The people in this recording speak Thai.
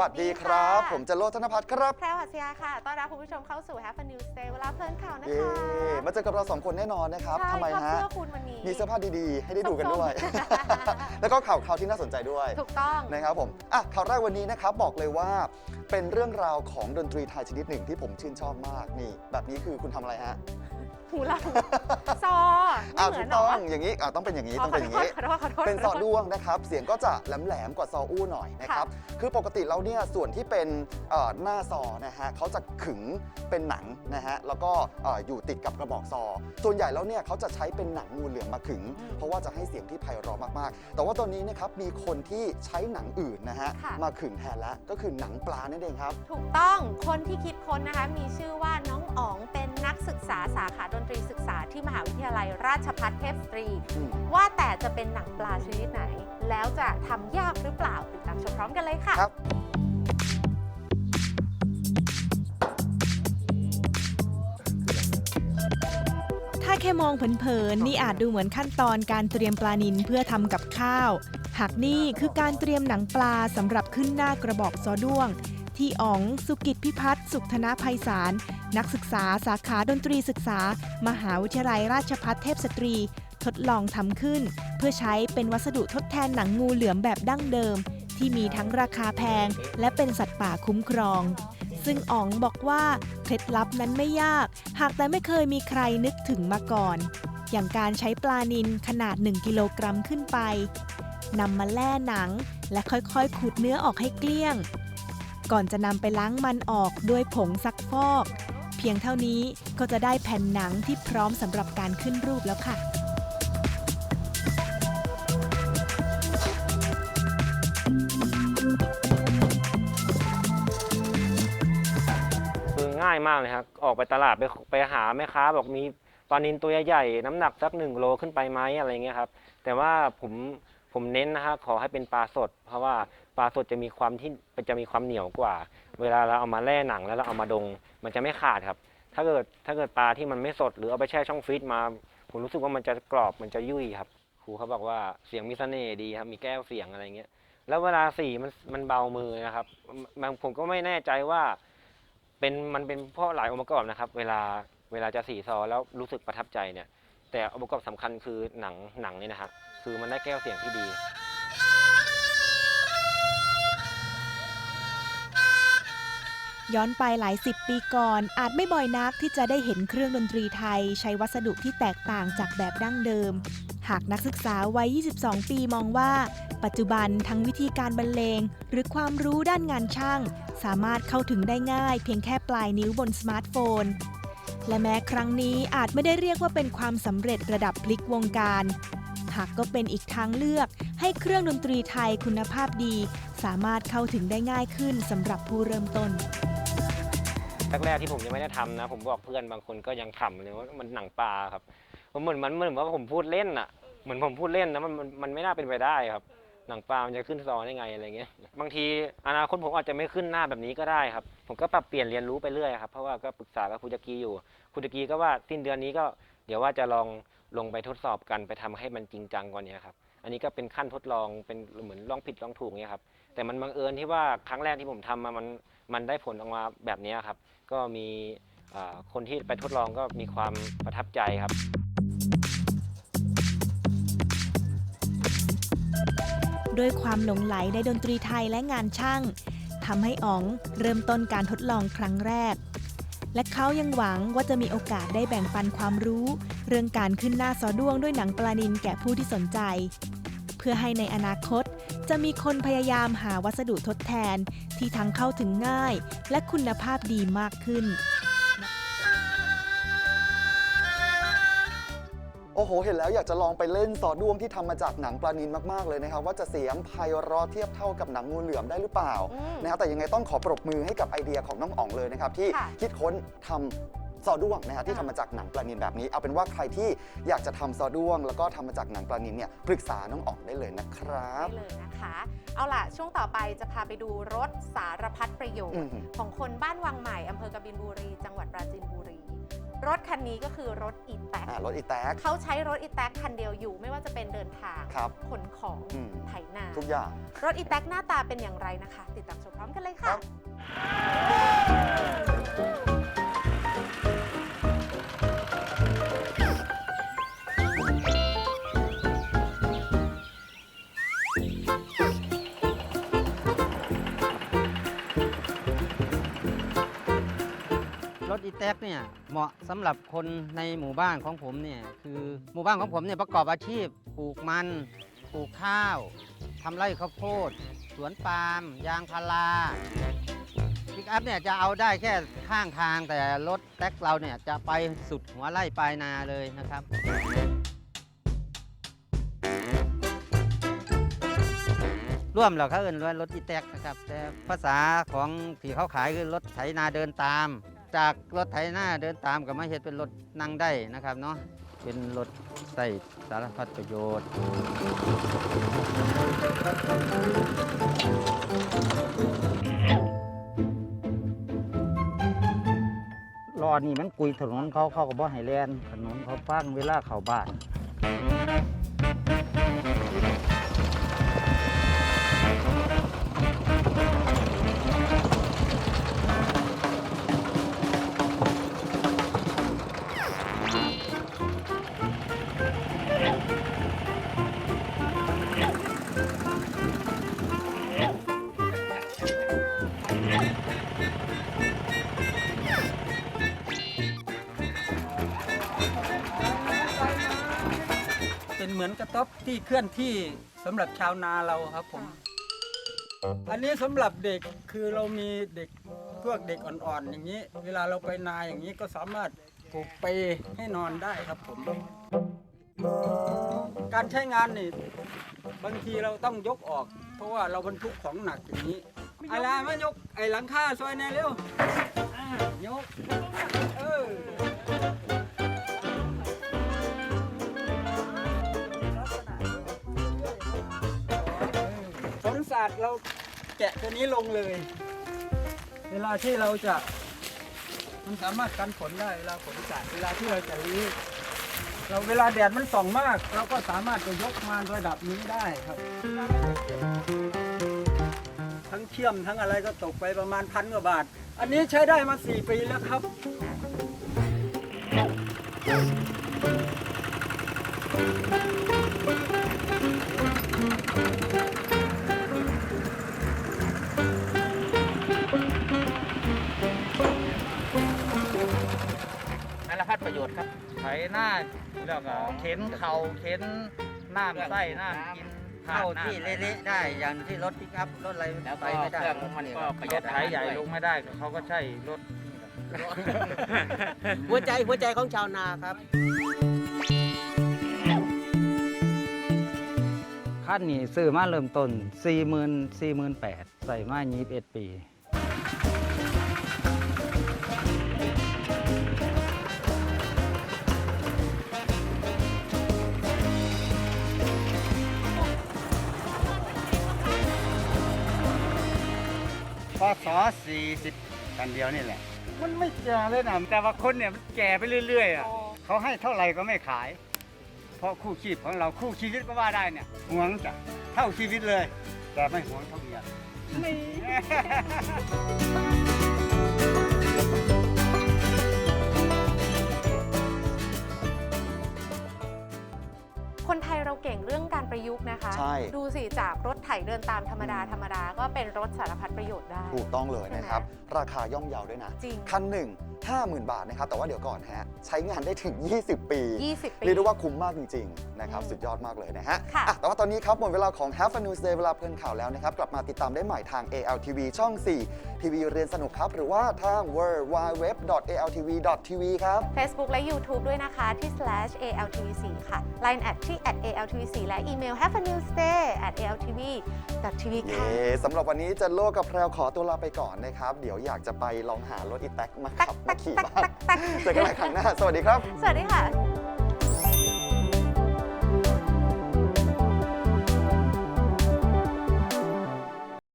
วัสดีครับ ผมจะโรจนพัฒน์ครับแพรวหัสยาค่ะ ต้อนรับคุณผู้ชมเข้าสู่ Have a News Day เวลาเพลินข่าวนะเย้คะมาเจอกับเราสองคนแน่นอนนะครับใช่ทำไมเพราะฮะเสื้อคุณวันนี้ มีเสื้อผ้าดีๆ ให้ได้ดูกันด้วย ส้มแล้วก็ข่าวข่าวที่น่าสนใจด้วยถูกต้อง นะครับผมอะข่าวแรกวันนี้นะครับบอกเลยว่า เป็นเรื่องราวของดนตรีไทยชนิดหนึ่งที่ผมชื่นชอบมากนี่ แบบนี้คือคุณทำอะไรฮะ หูเราซออ้าไม่วเหมืถูอนกหรต้อองอย่างนี้อะต้องเป็นอย่างนี้อ๋อต้องเป็นอย่างนี้ขอโทษขอโทษขอโทษเป็นซอด้วงนะครับ เสียงก็จะแหลมๆกว่าซออู้หน่อยนะครับ คือปกติแล้วเนี่ยส่วนที่เป็นเอ่อหน้าซอนะฮะเขาจะขึงเป็นหนังนะฮะแล้วก็เอ่ออยู่ติดกับกระบอกซอ ส่วนใหญ่แล้วเนี่ยเขาจะใช้เป็นหนังงูเหลือมมาขึง อืมเพราะว่าจะให้เสียงที่ไพเราะมากๆ แต่ว่าตอนนี้นะครับมีคนที่ใช้หนังอื่นนะฮะค่ะ มาขึงแทนแล้วก็คือหนังปลานั่นเองครับ ถูกต้องคนที่คิดค้นนะคะ มีชื่อว่าน้อง อ๋องเป็นนักศึกษาสาขาดนตรีศึกษาที่มหาวิทยาลัยราชภัฏเทพสตรี อืม ว่าแต่จะเป็นหนังปลาชนิดไหน แล้วจะทำยากหรือเปล่าติดตามชมพร้อมกันเลยค่ะ ครับ ถ้าแค่มองเผินๆ นี่อาจดูเหมือนขั้นตอนการเตรียมปลานิลเพื่อทำกับข้าว หากนี่คือการเตรียมหนังปลาสำหรับขึ้นหน้ากระบอกซอด้วง ที่อ๋องสุกิจพิพัฒน์สุขธนภัยสาร นักศึกษาสาขาดนตรีศึกษา มหาวิทยาลัยราชภัฏเทพสตรี ทดลองทำขึ้น เพื่อใช้เป็นวัสดุทดแทนหนังงูเหลือมแบบดั้งเดิม ที่มีทั้งราคาแพง และเป็นสัตว์ป่าคุ้มครอง ซึ่งอ๋องบอกว่าเคล็ดลับนั้นไม่ยาก หากแต่ไม่เคยมีใครนึกถึงมาก่อน อย่างการใช้ปลานิลขนาด 1 กิโลกรัมขึ้นไปนำมาแล่หนังและค่อยๆ ขูดเนื้อออกให้เกลี้ยง ก่อนจะนำไปล้างมันออกด้วยผงซักฟอก เพียงเท่านี้ก็จะได้แผ่นหนังที่พร้อมสำหรับการขึ้นรูปแล้วค่ะ คือง่ายมากเลยครับ ออกไปตลาดไปไปหาแม่ค้าบอกมีปลานินตัวใหญ่ๆน้ำหนักสักหนึ่งโลขึ้นไปไหมอะไรเงี้ยครับ แต่ว่าผมผมเน้นนะฮะขอให้เป็นปลาสด เพราะว่า ปลาสดจะมีความที่จะมีความเหนียวกว่า เวลาเราเอามาแล่หนังแล้วเราเอามาดง มันจะไม่ขาดครับ ถ้าเกิดถ้าเกิดปลาที่มันไม่สดหรือเอาไปแช่ช่องฟรีซมา ผมรู้สึกว่ามันจะกรอบมันจะยุ่ยครับครูเขาบอกว่าเสียงมีเสน่ห์ดีครับมีแก้วเสียงอะไรเงี้ยแล้วเวลาสีมันมันเบามือนะครับมันผมก็ไม่แน่ใจว่าเป็นมันเป็นเพราะหลายองค์ประกอบนะครับ เวลาเวลาจะสีซอแล้วรู้สึกประทับใจเนี่ย แต่องค์ประกอบสำคัญคือหนังหนังนี่นะฮะคือมันได้แก้วเสียงที่ดี ย้อนไปหลายสิบปีก่อน อาจไม่บ่อยนักที่จะได้เห็นเครื่องดนตรีไทย ใช้วัสดุที่แตกต่างจากแบบดั้งเดิม หากนักศึกษาวัย 22 ปีมองว่า ปัจจุบันทั้งวิธีการบรรเลง หรือความรู้ด้านงานช่าง สามารถเข้าถึงได้ง่ายเพียงแค่ปลายนิ้วบนสมาร์ทโฟน และแม้ครั้งนี้อาจไม่ได้เรียกว่าเป็นความสำเร็จระดับพลิกวงการ หากก็เป็นอีกทางเลือกให้เครื่องดนตรีไทยคุณภาพดี สามารถเข้าถึงได้ง่ายขึ้นสำหรับผู้เริ่มต้น แรกๆที่ผมยังไม่ได้ทำนะ ผมบอกเพื่อนบางคนก็ยังขำเลยว่ามันหนังปลาครับผมเหมือนมันเหมือนว่าผมพูดเล่นอะ เหมือนผมพูดเล่นนะมันมันมันไม่น่าเป็นไปได้ครับ หนังปลามันจะขึ้นซอได้ไงอะไรเงี้ย บางทีอนาคตผมอาจจะไม่ขึ้นหน้าแบบนี้ก็ได้ครับ ผมก็ปรับเปลี่ยนเรียนรู้ไปเรื่อยครับ เพราะว่าก็ปรึกษากับครูจักรีอยู่ครูจักรีก็ว่าสิ้นเดือนนี้ก็เดี๋ยวว่าจะลองลงไปทดสอบกันไปทำให้มันจริงจังกว่านี้ครับ อันนี้ก็เป็นขั้นทดลองเป็นเหมือนลองผิดลองถูกเนี่ยครับ แต่มันบังเอิญที่ว่าครั้งแรกที่ผมทำมามัน มันได้ผลออกมาแบบนี้ครับ ก็มีคนที่ไปทดลองก็มีความประทับใจครับด้วยความหลงไหลในดนตรีไทยและงานช่างทำให้อ๋องเริ่มต้นการทดลองครั้งแรก และเขายังหวังว่าจะมีโอกาสได้แบ่งปันความรู้ เรื่องการขึ้นหน้าซอด้วงด้วยหนังปลานินแก่ผู้ที่สนใจ เพื่อให้ในอนาคต จะมีคนพยายามหาวัสดุทดแทนที่ทั้งเข้าถึงง่าย และคุณภาพดีมากขึ้น โอ้โห เห็นแล้วอยากจะลองไปเล่นซอด้วงที่ทำมาจากหนังปลานินมาก ๆ เลยนะครับว่าจะเสียงไพเราะเทียบเท่ากับหนังงูเหลือมได้หรือเปล่าอืมนะครับแต่ยังไงต้องขอปรบมือให้กับไอเดียของน้องอ๋องเลยนะครับที่ค่ะ คิดค้นทำ ซอด้วงนะครับที่ค่ะทำมาจากหนังปลานินแบบนี้ เอาเป็นว่าใครที่อยากจะทำซอด้วง แล้วก็ทำมาจากหนังปลานินเนี่ยปรึกษาน้องอ๋องได้เลยนะครับได้เลยนะคะ เอาล่ะ ช่วงต่อไปจะพาไปดูรถสารพัดประโยชอืน์มของคนบ้านวังใหม่อำเภอกบินบุรี จังหวัดปราจีนบุรี รถคันนี้ก็คือรถอีแท็กอ่ารถอีแท็กเขาใช้รถอีแท็กคันเดียวอยู่ ไม่ว่าจะเป็นเดินทางครับ ขนของอืม ไถนา ทุกอย่าง รถอีแท็กหน้าตาเป็นอย่างไรนะคะ ติดตามชมพร้อมกันเลยค่ะรถ แท็กเนี่ยเหมาะสำหรับคนในหมู่บ้านของผมเนี่ยคือหมู่บ้านของผมเนี่ยประกอบอาชีพปลูกมันปลูกข้าวทำไร่ข้าวโพด สวนปาล์มยางพาราปิกอัพเนี่ยจะเอาได้แค่ข้างทางแต่รถแท็กเราเนี่ยจะไปสุดหัวไร่ปลายนาเลยนะครับ ร่วมเราเขาเอินว่ารถอีแท็กนะครับ แต่ภาษาของที่เขาขายคือรถไถนาเดินตาม จากรถไถนาเดินตามก็มาเฮ็ดเป็นรถนั่งได้นะครับเนาะเป็นรถใส่สารพัดประโยชน์ รอนี่มันกุยถนนเขาเข้าก็บ่ให้แล่นถนนเขาฟังเวลาเข้าบ้าน เป็นเหมือนกระต๊อบที่เคลื่อนที่สำหรับชาวนาเราครับผม อันนี้สำหรับเด็กคือเรามีเด็กพวกเด็กอ่อนๆอย่างนี้ เวลาเราไปนาอย่างนี้ก็สามารถปลูกเปให้นอนได้ครับผม การใช้งานนี่บางทีเราต้องยกออก เพราะว่าเราบรรทุกของหนักอย่างนี้อะไรมายกไอ้หลังคาซอยแน่เร็วอ่ายก เออาสตร์เราแกะตัวนี้ลงเลย เวลาที่เราจะ มันสามารถกันฝนได้เวลาฝนจัดเวลาที่เราจะรื้เราเวลาแดดมันส่องมาก เราก็สามารถจะยกมาระดับนี้ได้ครับ ทั้งเชื่อมทั้งอะไรก็ตกไปประมาณพันกว่าบาท อันนี้ใช้ได้มา 4 ปีแล้วครับ หน้าแล้วก็เข็นเข่าเข็นน้ำไส้น้ำกินเข้าที่เละๆได้อย่างที่รถปิกอัพรถอะไรไปไม่ได้มันก็ประหยัดไถใหญ่ลงไม่ได้เขาก็ใช่รถหัวใจหัวใจของชาวนาครับขั้นนี้ซื้อมาเริ่มต้น 4 0 0 0 0 4 8 0 0 0ใส่มา21ปี พศ40กันเดียวนี่แหละ มันไม่แก่เลยนะแต่ว่าคนเนี่ยมันแก่ไปเรื่อยๆอะเขาให้เท่าไหร่ก็ไม่ขาย เพราะคู่ชีพของเราคู่ชีวิตก็ว่าได้เนี่ยหวงจ้ะเท่าชีวิตเลย แต่ไม่หวงเท่าเมียคนไทยเราเก่งเรื่องการประยุกต์นะคะ ใช่ ดูสิจากรถไถเดินตามธรรมดาธรรมดาก็เป็นรถสารพัดประโยชน์ได้ ถูกต้องเลยนะครับ ราคาย่อมเยาด้วยนะ จริง คันหนึ่ง50,000 บาทนะครับ แต่ว่าเดี๋ยวก่อนฮะ ใช้งานได้ถึง 20 ปี 20 ปี เรียกได้ว่าคุ้มมากจริงๆนะครับ อืมสุดยอดมากเลยนะฮะค่ะ อะแต่ว่าตอนนี้ครับหมดเวลาของ Have a News Day เวลาเพลินข่าวแล้วนะครับ กลับมาติดตามได้ใหม่ทาง ALTV ช่อง 4 ทีวีเรียนสนุกครับ หรือว่าทาง w w w a l t v t v ครับ Facebook และ YouTube ด้วยนะคะ ที่ slash altv4 ค่ะ Line at ที่ at altv4 และอีเมล have a news day at altv.tv เย้ค่ะ สำหรับวันนี้เจะโลกกับแพรวขอตัวลาไปก่อนนะครับ เดี๋ยวอยากจะไปลองหารถอีแท็กมาขับมาขี่บ้างเจอกันใหม่ครั้งหน้าสวัสดีครับ สวัสดีค่ะ